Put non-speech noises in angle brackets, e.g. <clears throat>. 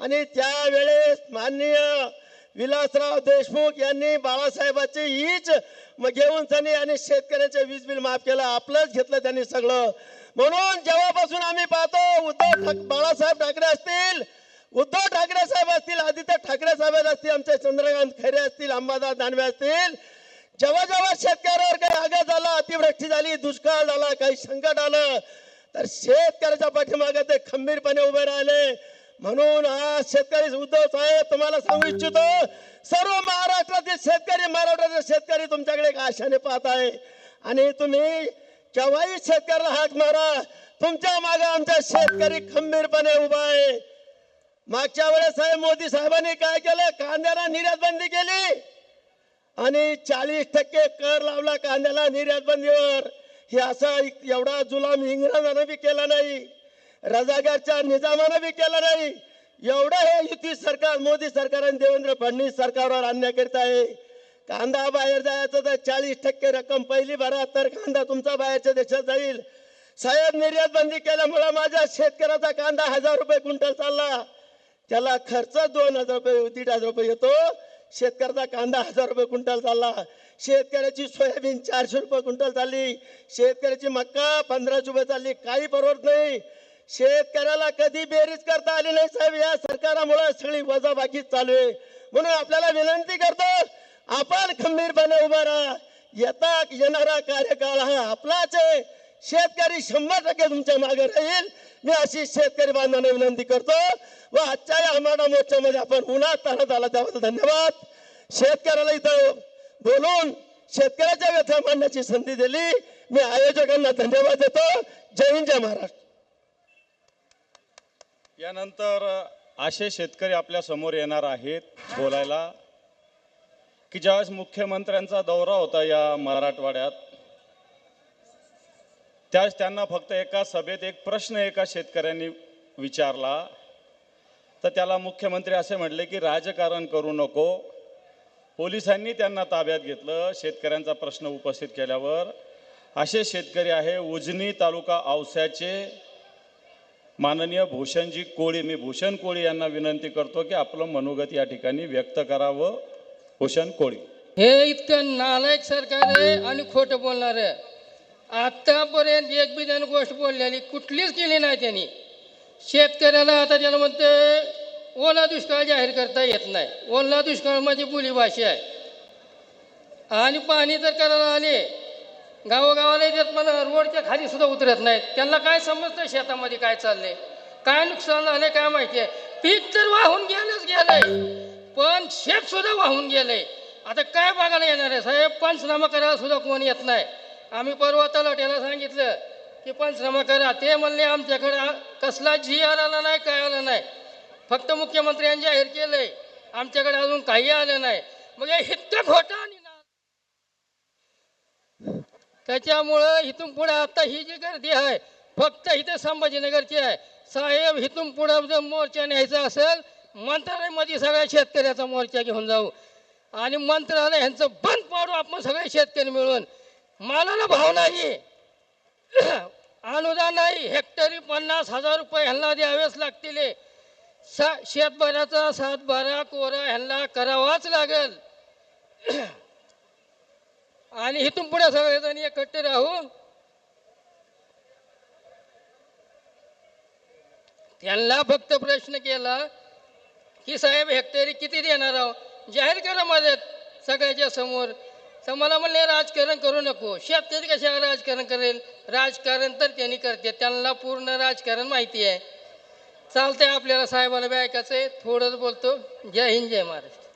आणि त्यावेळेस माननीय विलासराव देशमुख यांनी बाळासाहेबांची हीच घेऊन त्यांनी आणि शेतकऱ्याचे वीज बिल माफ केलं आपलंच घेतलं त्यांनी सगळं. म्हणून जेव्हापासून आम्ही पाहतो उद्धव ठाक बाळासाहेब ठाकरे असतील उद्धव ठाकरे साहेब असतील आदित्य ठाकरे साहेब असतील आमचे चंद्रकांत खैरे असतील अंबादास दानवे असतील जेव्हा जेव्हा शेतकऱ्यावर काही आघात झाला अतिवृष्टी झाली दुष्काळ झाला काही संकट आलं तर शेतकऱ्याच्या पाठीमागे ते खंबीरपणे उभे राहिले. म्हणून आज शेतकरी उद्धव साहेब तुम्हाला सांगू इच्छितो सर्व महाराष्ट्रातील शेतकरी मराठवाड्यातील शेतकरी तुमच्याकडे एक आशाने पाहत आहे. आणि तुम्ही केव्हाही शेतकऱ्याला हाक मारा तुमच्या मागे आमचा शेतकरी खंबीरपणे उभा आहे. मागच्या वेळेस साहेब मोदी साहेबांनी काय केलं? कांद्याला निर्यात बंदी केली. आणि चाळीस टक्के कर लावला कांद्याला निर्यात बंदीवर हे असा एवढा जुलाम इंग्रजानं बी केला नाही. रजागारच्या निजामानं बी केला नाही. एवढं हे युती सरकार मोदी सरकार आणि देवेंद्र फडणवीस सरकारवर अन्याय आहे. कांदा बाहेर जायचं तर चाळीस टक्के रक्कम पहिली भरा तर कांदा तुमचा बाहेरच्या देशात जाईल. साहेब निर्यात बंदी केल्यामुळे माझ्या शेतकऱ्याचा कांदा हजार रुपये क्विंटल चालला. त्याला खर्च दोन हजार रुपये दीड हजार रुपये येतो. शेतकऱ्याचा कांदा हजार रुपये क्विंटल चालला. शेतकऱ्याची सोयाबीन चारशे रुपये क्विंटल चालली. शेतकऱ्याची मक्का पंधराशे रुपये चालली. काही परवडत नाही. शेतकऱ्याला कधी बेरीज करता आली नाही साहेब? या सरकारामुळे सगळी वजाबाकी चालू आहे. म्हणून आपल्याला विनंती करतो आपण खंबीरपणे उभा राहा. येता येणारा कार्यकाळ हा आपलाच आहे. शेतकरी शंभर टक्के तुमच्या मागे राहील. मी अशी शेतकरी बांधवांना विनंती करतो व आजच्या या हमाडा मोर्चामध्ये आपण उन्हात ताणत आला त्याबद्दल धन्यवाद. शेतकऱ्याला इथं बोलून शेतकऱ्याच्या व्यथा मांडण्याची संधी दिली. मी आयोजकांना धन्यवाद देतो. जय हिंद जय महाराष्ट्र. यानंतर असे शेतकरी आपल्यासमोर येणार आहेत बोलायला की ज्यावेळेस मुख्यमंत्र्यांचा दौरा होता या मराठवाड्यात त्यावेळेस त्यांना फक्त एका सभेत एक प्रश्न एका शेतकऱ्यांनी विचारला. तर त्याला मुख्यमंत्री असे म्हटले की राजकारण करू नको. पोलिसांनी त्यांना ताब्यात घेतलं शेतकऱ्यांचा प्रश्न उपस्थित केल्यावर. असे शेतकरी आहे उजनी तालुका औस्याचे माननीय भूषणजी कोळी मी भूषण कोळी यांना विनंती करतो की आपलं मनोगत या ठिकाणी व्यक्त करावं. भूषण कोळी. हे इतकं नालायक सरकार आहे आणि खोटं बोलणार आहे. आतापर्यंत एक बी त्यानं गोष्ट बोललेली कुठलीच केली नाही त्यांनी. शेतकऱ्याला आता त्याला म्हणते ओला दुष्काळ जाहीर करता येत नाही. ओला दुष्काळ म्हणजे बोलीभाषा आहे. आणि पाणी जर करायला आले. गावोगावाला येतात पण रोडच्या खाली सुद्धा उतरत नाहीत. त्यांना काय समजतं शेतामध्ये काय चाललंय? काय नुकसान झालंय काय माहिती आहे? पीक तर वाहून गेलंच गेलंय. पण शेत सुद्धा वाहून गेलंय. आता काय बघायला येणार आहे साहेब? पंचनामा करायला सुद्धा कोण येत नाही. आम्ही परवा तलाट्याला सांगितलं की पंचनामा करा. ते म्हणले आमच्याकडे कसला जी आला नाही काय आलं नाही. फक्त मुख्यमंत्र्यांनी जाहीर केलंय. आमच्याकडे अजून काही आलं नाही. मग हे इतकं खोटं आणि ना त्याच्यामुळं इथून पुढे आता ही जी गर्दी आहे फक्त इथे संभाजीनगरची आहे. साहेब इथून पुढे जर मोर्चा न्यायचा असेल मंत्रालयामध्ये सगळ्या शेतकऱ्याचा मोर्चा घेऊन जाऊ. आणि मंत्रालय ह्यांचं बंद पाडू आपण सगळे शेतकरी मिळून. मालाला भाव नाही. <clears throat> अनुदान नाही. हेक्टरी पन्नास हजार रुपये ह्यांना द्यावेच लागतील. सा शेतभऱ्याचा सातबारा कोरा ह्यांना करावाच लागेल. <clears throat> आणि इथून पुढे सगळेजण एकत्र राहू. त्यांना फक्त प्रश्न केला की साहेब हेक्टरी किती देणार आहो जाहीर करा मदत सगळ्याच्या समोर. तर मला म्हणले राजकारण करू नको. शेतकरी कशा राजकारण करेल? राजकारण तर त्यांनी करते. त्यांना पूर्ण राजकारण माहिती आहे. चालतंय आपल्याला साहेबाला बी ऐकायचं आहे. थोडंच बोलतो. जय हिंद जय महाराष्ट्र.